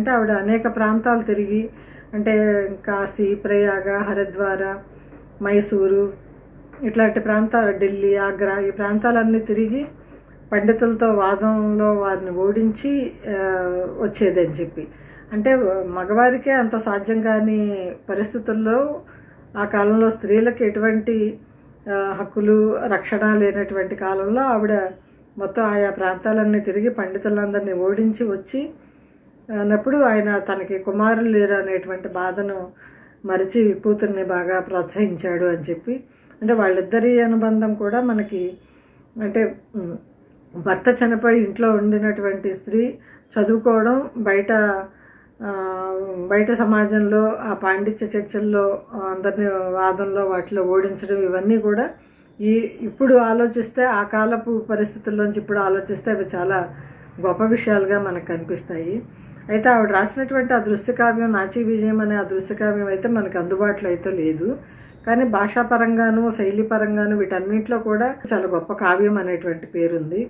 అంటే ఆవిడ అనేక ప్రాంతాలు తిరిగి అంటే కాశీ ప్రయాగ హరిద్వార మైసూరు ఇట్లాంటి ప్రాంతాలు ఢిల్లీ ఆగ్రా ఈ ప్రాంతాలన్నీ తిరిగి పండితులతో వాదంలో వారిని ఓడించి వచ్చేదని చెప్పి. అంటే మగవారికే అంత సాధ్యం కాని పరిస్థితుల్లో ఆ కాలంలో స్త్రీలకు ఎటువంటి హక్కులు రక్షణ లేనటువంటి కాలంలో ఆవిడ మొత్తం ఆయా ప్రాంతాలన్నీ తిరిగి పండితులందరినీ ఓడించి వచ్చి అన్నప్పుడు ఆయన తనకి కుమారులు లేరు అనేటువంటి బాధను మరిచి కూతుర్ని బాగా ప్రోత్సహించాడు అని చెప్పి అంటే వాళ్ళిద్దరి అనుబంధం కూడా మనకి అంటే భర్త చనిపోయి ఇంట్లో ఉండినటువంటి స్త్రీ చదువుకోవడం బయట బయట సమాజంలో ఆ పాండిత్య చర్చల్లో అందరిని వాదంలో వాటిలో ఓడించడం ఇవన్నీ కూడా ఈ ఇప్పుడు ఆలోచిస్తే ఆ కాలపు పరిస్థితుల్లోంచి ఇప్పుడు ఆలోచిస్తే అవి చాలా గొప్ప విషయాలుగా మనకు కనిపిస్తాయి. అయితే ఆవిడ రాసినటువంటి ఆ దృశ్యకావ్యం నాచి విజయం అనే ఆ దృశ్యకావ్యం అయితే మనకు అందుబాటులో అయితే లేదు. కానీ భాషాపరంగాను శైలి పరంగాను వీటన్నింటిలో కూడా చాలా గొప్ప కావ్యం అనేటువంటి పేరుంది.